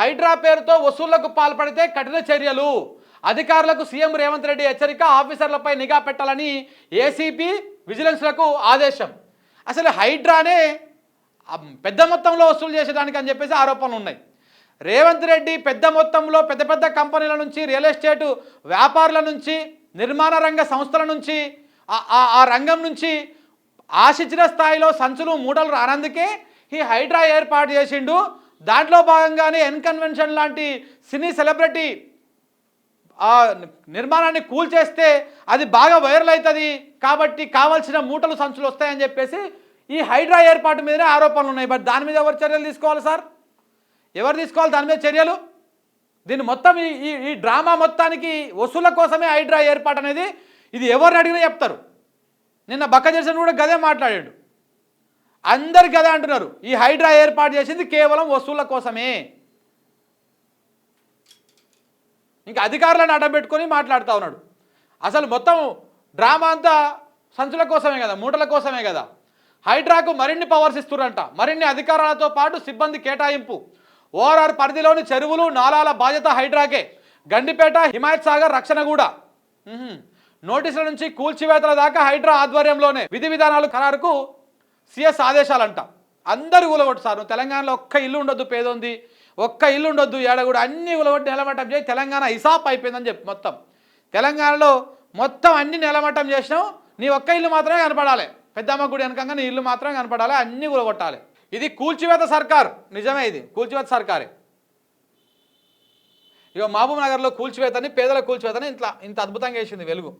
హైడ్రా పేరుతో వసూళ్ళకు పాల్పడితే కఠిన చర్యలు. అధికారులకు సీఎం రేవంత్ రెడ్డి హెచ్చరిక ఆఫీసర్లపై నిఘా పెట్టాలని ఏసీపీ విజిలెన్స్లకు ఆదేశం. అసలు హైడ్రానే పెద్ద మొత్తంలో వసూలు చేసేదానికి అని చెప్పేసి ఆరోపణలు ఉన్నాయి. రేవంత్ రెడ్డి పెద్ద మొత్తంలో పెద్ద పెద్ద కంపెనీల నుంచి రియల్ ఎస్టేట్ వ్యాపారుల నుంచి నిర్మాణ రంగ సంస్థల నుంచి ఆ రంగం నుంచి ఆశించిన స్థాయిలో సంచులు మూటలు రానందుకే ఈ హైడ్రా ఏర్పాటు చేసిండు దాంట్లో భాగంగానే ఎన్ కన్వెన్షన్ లాంటి సినీ సెలబ్రిటీ ఆ నిర్మాణాన్ని కూల్చేస్తే అది బాగా వైరల్ అవుతుంది కాబట్టి కావాల్సిన మూటలు సంచులు వస్తాయని చెప్పేసి ఈ హైడ్రా ఏర్పాటు మీదనే ఆరోపణలు ఉన్నాయి. బట్ దాని మీద ఎవరు చర్యలు తీసుకోవాలి సార్? ఎవరు తీసుకోవాలి? దాని మీద చర్యలు? దీన్ని మొత్తం ఈ ఈ ఈ డ్రామా మొత్తానికి వసూల కోసమే హైడ్రా ఏర్పాటు అనేది ఇది ఎవరిని అడిగినా చెప్తారు. నిన్న బక్క జర్సన్ కూడా గదే మాట్లాడాడు. అందరు అదే అంటున్నారు. ఈ హైడ్రా ఏర్పాటు చేసింది కేవలం వస్తువుల కోసమే. ఇంకా అధికారులను అడ్డబెట్టుకొని మాట్లాడుతూ ఉన్నాడు. అసలు మొత్తం డ్రామా అంతా సంచుల కోసమే కదా మూటల కోసమే కదా. హైడ్రాకు మరిన్ని పవర్స్ ఇస్తున్నారంట మరిన్ని అధికారాలతో పాటు సిబ్బంది కేటాయింపు. ఓఆర్ఆర్ పరిధిలోని చెరువులు నాలాల బాధ్యత హైడ్రాకే. గండిపేట హిమాయత్ సాగర్ రక్షణగూడ ఉహుం. నోటీసుల నుంచి కూల్చివేతల దాకా హైడ్రా ఆధ్వర్యంలోనే. విధి విధానాలు ఖరారుకు సిఎస్ ఆదేశాలంట. అందరు కూలగొట్టు సార్. తెలంగాణలో ఒక్క ఇల్లు ఉండొద్దు పేదోంది. ఒక్క ఇల్లు ఉండొద్దు ఏడ కూడా అన్ని కూలగొట్టి నిలమట్టం చేసి తెలంగాణ ఇసాప్ అయిపోయిందని చెప్పి మొత్తం. తెలంగాణలో మొత్తం అన్ని నిలమట్టం చేసినావు. నీ ఒక్క ఇల్లు మాత్రమే కనపడాలి. పెద్దమ్మ గుడి వెనకంగా నీ ఇల్లు మాత్రమే కనపడాలి. అన్ని కూలగొట్టాలి ఇది కూల్చివేత సర్కార్. నిజమే ఇది. కూల్చివేత సర్కారే. ఇక మహబూబ్ నగర్లో కూల్చివేతని పేదల కూల్చివేతని ఇంత ఇంత అద్భుతంగా వేసింది వెలుగు.